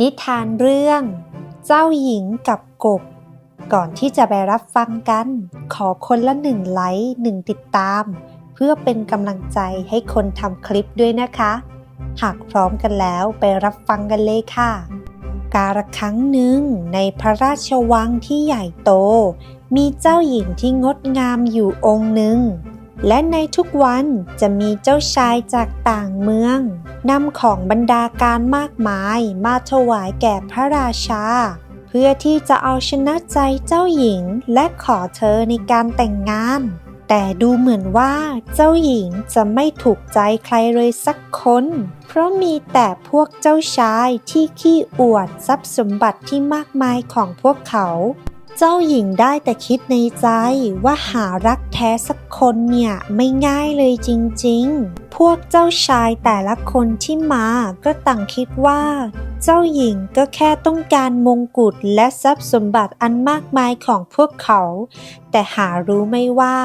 นิทานเรื่อง เจ้าหญิงกับกบ ก่อนที่จะไปรับฟังกัน ขอคนละหนึ่งไลค์หนึ่งติดตาม เพื่อเป็นกำลังใจให้คนทำคลิปด้วยนะคะ หากพร้อมกันแล้วไปรับฟังกันเลยค่ะ กาละครั้งหนึ่งในพระราชวังที่ใหญ่โต มีเจ้าหญิงที่งดงามอยู่องค์หนึ่ง และในทุกวันจะมีเจ้าชายจากต่างเมืองนำของบรรดาการมากมายมาถวายแก่พระราชา เพื่อที่จะเอาชนะใจเจ้าหญิงและขอเธอในการแต่งงาน แต่ดูเหมือนว่าเจ้าหญิงจะไม่ถูกใจใครเลยสักคน เพราะมีแต่พวกเจ้าชายที่ขี้อวดทรัพย์สมบัติที่มากมายของพวกเขา เจ้าหญิงได้แต่คิดในใจว่าหารักแท้สักคนเนี่ยไม่ง่ายเลยจริงๆ พวกเจ้าชายแต่ละคนที่มาก็ต่างคิดว่า เจ้าหญิงก็แค่ต้องการมงกุฎและทรัพย์สมบัติอันมากมายของพวกเขา แต่หารู้ไม่ว่า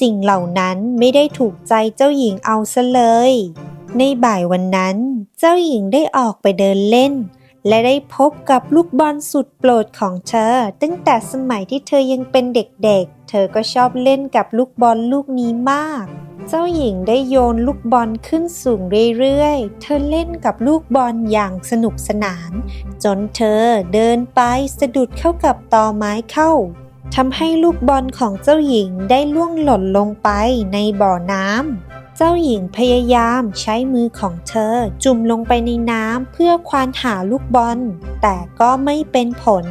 สิ่งเหล่านั้นไม่ได้ถูกใจเจ้าหญิงเอาซะเลย ในบ่ายวันนั้น เจ้าหญิงได้ออกไปเดินเล่น และได้พบกับลูกบอลสุดโปรดของเธอ ตั้งแต่สมัยที่เธอยังเป็นเด็กๆ เธอก็ชอบเล่นกับลูกบอลลูกนี้มาก เจ้าหญิงได้โยนลูกบอลขึ้นสูงเรื่อยๆ เธอเล่นกับลูกบอลอย่างสนุกสนาน จนเธอเดินไปสะดุดเข้ากับตอไม้เข้าทำให้ลูกบอลของเจ้าหญิงได้ล่วงหล่นลงไปในบ่อน้ำ เจ้าหญิงพยายามใช้มือของเธอจุ่มลงไปในน้ำเพื่อควานหาลูกบอล แต่ก็ไม่เป็นผล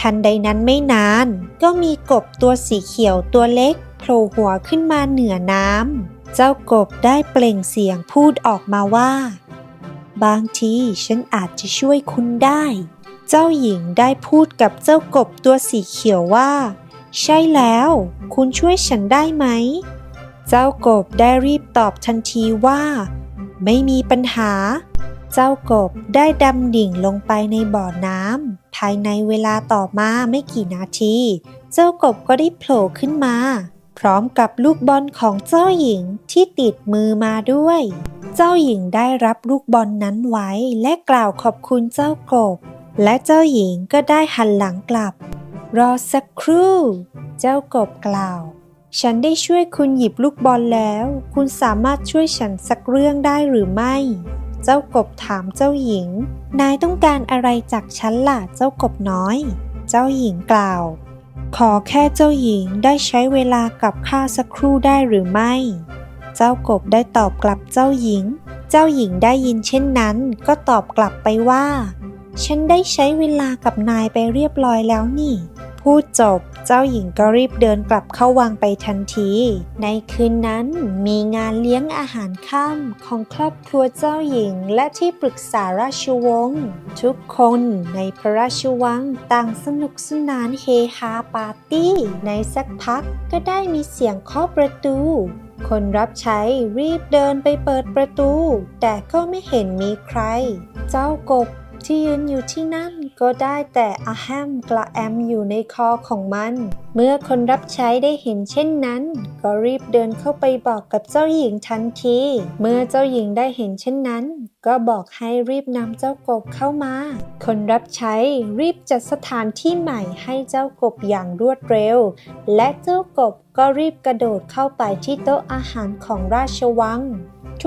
ทันใดนั้นไม่นาน ก็มีกบตัวสีเขียวตัวเล็กโผล่หัวขึ้นมาเหนือน้ำ เจ้ากบได้เปล่งเสียงพูดออกมาว่า บางทีฉันอาจจะช่วยคุณได้ เจ้าหญิงได้พูดกับเจ้ากบตัวสีเขียวว่า ใช่แล้ว คุณช่วยฉันได้ไหม เจ้ากบได้รีบตอบทันทีว่า ไม่มีปัญหา เจ้ากบได้ดำดิ่งลงไปในบ่อน้ำภายในเวลาต่อมาไม่กี่นาที เจ้ากบก็ได้โผล่ขึ้นมา พร้อมกับลูกบอลของเจ้าหญิงที่ติดมือมาด้วย เจ้าหญิงได้รับลูกบอลนนั้นไว้และกล่าวขอบคุณเจ้ากบ และเจ้าหญิงก็ได้หันหลังกลับ รอสักครู่ เจ้ากบกล่าว ฉันได้ช่วยคุณหยิบลูกบอลแล้ว คุณสามารถช่วยฉันสักเรื่องได้หรือไม่ เจ้ากบถามเจ้าหญิง นายต้องการอะไรจากฉันล่ะเจ้ากบน้อย เจ้าหญิงกล่าว ขอแค่เจ้าหญิงได้ใช้เวลากับข้าสักครู่ได้หรือไม่ เจ้ากบได้ตอบกลับเจ้าหญิง เจ้าหญิงได้ยินเช่นนั้นก็ตอบกลับไปว่า ฉันได้ใช้เวลากับนายไปเรียบร้อยแล้วนี่ พูดจบ เจ้าหญิงก็รีบเดินกลับเข้าวังไปทันที ในคืนนั้นมีงานเลี้ยงอาหารค่ำของครอบครัวเจ้าหญิงและที่ปรึกษาราชวงศ์ทุกคนในพระราชวังต่างสนุกสนานเฮฮาปาร์ตี้ ในสักพักก็ได้มีเสียงเคาะประตูคนรับใช้รีบเดินไปเปิดประตู แต่ก็ไม่เห็นมีใคร เจ้ากบ ที่ยืนอยู่ที่นั่นก็ได้แต่อาแฮมกระแอมอยู่ในคอของมัน เมื่อคนรับใช้ได้เห็นเช่นนั้น ก็รีบเดินเข้าไปบอกกับเจ้าหญิงทันที เมื่อเจ้าหญิงได้เห็นเช่นนั้น ก็บอกให้รีบนำเจ้ากบเข้ามา คนรับใช้รีบจัดสถานที่ใหม่ให้เจ้ากบอย่างรวดเร็ว และเจ้ากบก็รีบกระโดดเข้าไปที่โต๊ะอาหารของราชวัง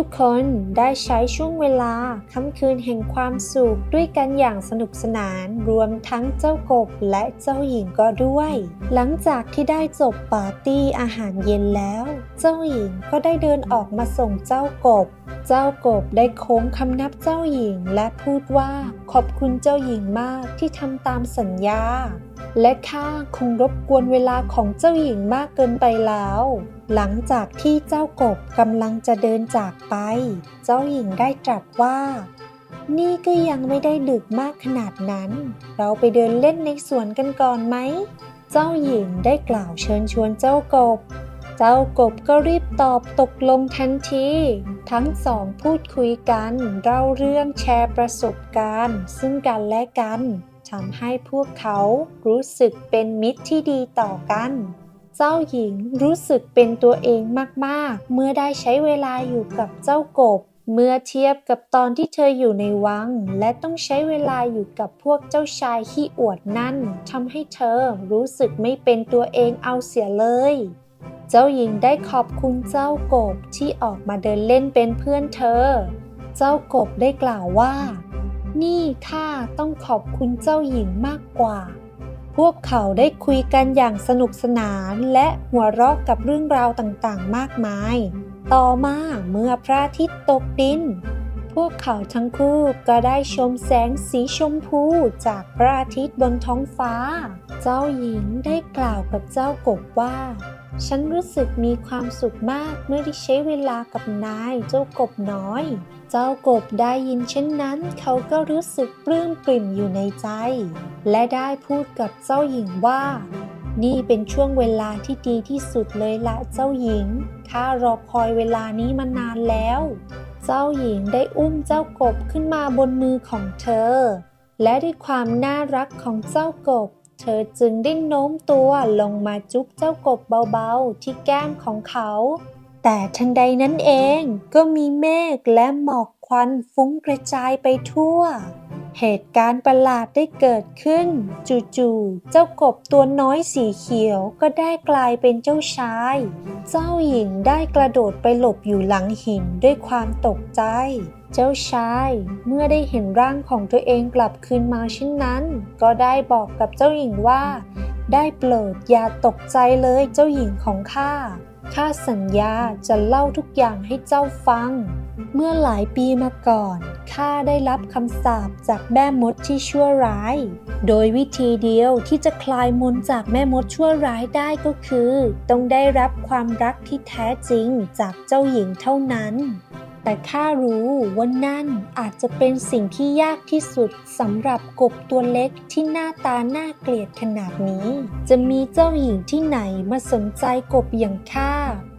ทุกคนได้ใช้ช่วงเวลาค่ำคืนแห่งความสุขด้วยกันอย่างสนุกสนานรวมทั้งเจ้ากบและเจ้าหญิงก็ด้วย หลังจากที่ได้จบปาร์ตี้อาหารเย็นแล้ว เจ้าหญิงก็ได้เดินออกมาส่งเจ้ากบ เจ้ากบได้โค้งคำนับเจ้าหญิงและพูดว่าขอบคุณเจ้าหญิงมากที่ทำตามสัญญา และข้าคงรบกวนเวลาของเจ้าหญิงมากเกินไปแล้ว หลังจากที่เจ้ากบกำลังจะเดินจากไป เจ้าหญิงได้ตรัสว่า นี่ก็ยังไม่ได้ดึกมากขนาดนั้น เราไปเดินเล่นในสวนกันก่อนไหม เจ้าหญิงได้กล่าวเชิญชวนเจ้ากบ เจ้ากบก็รีบตอบตกลงทันที ทั้งสองพูดคุยกันเล่าเรื่องแชร์ประสบการณ์ ซึ่งกันและกัน ทำให้พวกเขารู้สึกเป็นมิตรที่ดีต่อกัน เจ้าหญิงรู้สึกเป็นตัวเองมากๆ เมื่อได้ใช้เวลาอยู่กับเจ้ากบ เมื่อเทียบกับตอนที่เธออยู่ในวัง และต้องใช้เวลาอยู่กับพวกเจ้าชายขี้อวดนั่นทำให้เธอรู้สึกไม่เป็นตัวเองเอาเสียเลย เจ้าหญิงได้ขอบคุณเจ้ากบที่ออกมาเดินเล่นเป็นเพื่อนเธอ เจ้ากบได้กล่าวว่า นี่ข้าต้องขอบคุณเจ้าหญิงมากกว่า พวกเขาได้คุยกันอย่างสนุกสนานและหัวเราะกับเรื่องราวต่างๆ มากมาย ต่อมาเมื่อพระอาทิตย์ตกดิน พวกเขาทั้งคู่ก็ได้ชมแสงสีชมพูจากพระอาทิตย์บนท้องฟ้า เจ้าหญิงได้กล่าวกับเจ้ากบว่า ฉันรู้สึกมีความสุขมากเมื่อได้ใช้เวลากับนายเจ้ากบน้อย เจ้ากบได้ยินเช่นนั้น เขาก็รู้สึกปลื้มปริ่มอยู่ในใจ และได้พูดกับเจ้าหญิงว่า นี่เป็นช่วงเวลาที่ดีที่สุดเลยละเจ้าหญิงข้ารอคอยเวลานี้มานานแล้ว เจ้าหญิงได้อุ้มเจ้ากบขึ้นมาบนมือของเธอ และด้วยความน่ารักของเจ้ากบ เธอจึงได้โน้มตัวลงมาจุ๊บเจ้ากบเบาๆที่แก้มของเขา แต่ทันใดนั้นเองก็มีเมฆและหมอกควันฟุ้งกระจายไปทั่ว เหตุการณ์ประหลาดได้เกิดขึ้น จู่ๆ เจ้ากบตัวน้อยสีเขียวก็ได้กลายเป็นเจ้าชาย เจ้าหญิงได้กระโดดไปหลบอยู่หลังหินด้วยความตกใจ เจ้าชายเมื่อได้เห็นร่างของตัวเองกลับคืนมาเช่นนั้น ก็ได้บอกกับเจ้าหญิงว่า ได้โปรดอย่าตกใจเลยเจ้าหญิงของข้าข้าสัญญาจะเล่าทุกอย่างให้เจ้าฟัง เมื่อหลายปีมาก่อนข้าได้รับคำสาปจากแม่มดที่ชั่วร้าย โดยวิธีเดียวที่จะคลายมนจากแม่มดชั่วร้ายได้ก็คือ ต้องได้รับความรักที่แท้จริงจากเจ้าหญิงเท่านั้น แต่ข้ารู้ว่านั่นอาจจะเป็นสิ่งที่ยากที่สุดสำหรับกบตัวเล็กที่หน้าตาน่าเกลียดขนาดนี้ จะมีเจ้าหญิงที่ไหนมาสนใจกบอย่างข้า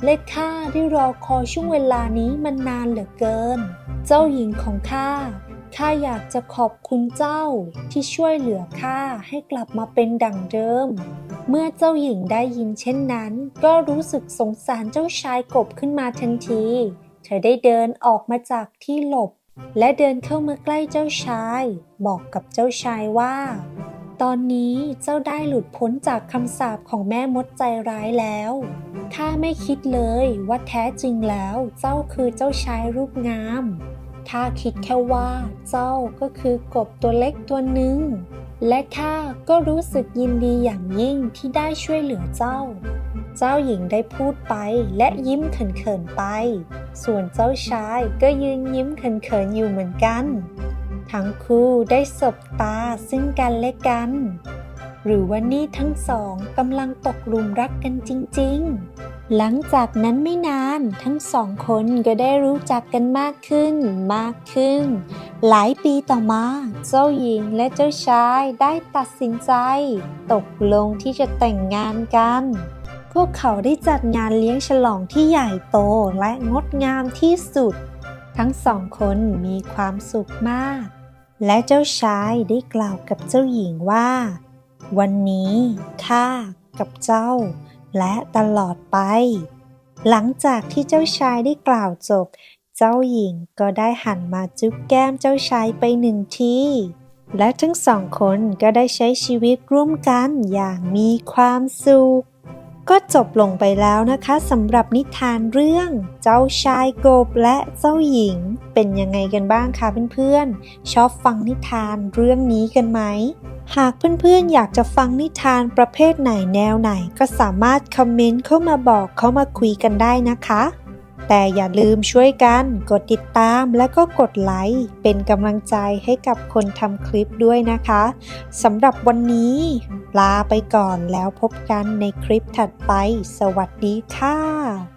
และข้าได้รอคอยช่วงเวลานี้มานานเหลือเกิน เจ้าหญิงของข้าข้าอยากจะขอบคุณเจ้าที่ช่วยเหลือข้าให้กลับมาเป็นดั่งเดิม เมื่อเจ้าหญิงได้ยินเช่นนั้น ก็รู้สึกสงสารเจ้าชายกบขึ้นมาทันที ธอได้เดินออกมาจากที่หลบ และเดินเข้ามาใกล้เจ้าชาย บอกกับเจ้าชายว่า ตอนนี้เจ้าได้หลุดพ้นจากคำสาปของแม่มดใจร้ายแล้วข้าไม่คิดเลยว่าแท้จริงแล้วเจ้าคือเจ้าชายรูปงามข้าคิดแค่ว่าเจ้าก็คือกบตัวเล็กตัวหนึ่ง และข้าก็รู้สึกยินดีอย่างยิ่งที่ได้ช่วยเหลือเจ้า เจ้าหญิงได้พูดไปและยิ้มเขินๆไป ส่วนเจ้าชายก็ยืนยิ้มเขินๆอยู่เหมือนกัน ทั้งคู่ได้สบตาซึ่งกันและกัน หรือว่านี่ทั้งสองกำลังตกหลุมรักกันจริง ๆ หลังจากนั้นไม่นานทั้งสองคนก็ได้รู้จักกันมากขึ้นมากขึ้น หลายปีต่อมา เจ้าหญิงและเจ้าชายได้ตัดสินใจ ตกลงที่จะแต่งงานกัน พวกเขาได้จัดงานเลี้ยงฉลองที่ใหญ่โตและงดงามที่สุด ทั้งสองคนมีความสุขมาก และเจ้าชายได้กล่าวกับเจ้าหญิงว่า วันนี้ข้ากับเจ้า และตลอดไป หลังจากที่เจ้าชายได้กล่าวจบ เจ้าหญิงก็ได้หันมาจุ๊บแก้มเจ้าชายไปหนึ่งทีและทั้งสองคนก็ได้ใช้ชีวิตร่วมกันอย่างมีความสุข ก็จบลงไปแล้วนะคะสำหรับนิทานเรื่องเจ้าชายโกบและเจ้าหญิง เป็นยังไงกันบ้างคะเพื่อนๆ ชอบฟังนิทานเรื่องนี้กันไหม หากเพื่อนๆ อยากจะฟังนิทานประเภทไหนแนวไหน ก็สามารถคอมเมนต์เข้ามาบอกเข้ามาคุยกันได้นะคะ แต่อย่าลืมช่วยกัน กดติดตามและก็กดไลค์เป็นกำลังใจให้กับคนทำคลิปด้วยนะคะสำหรับวันนี้ ลาไปก่อนแล้วพบกันในคลิปถัดไป สวัสดีค่ะ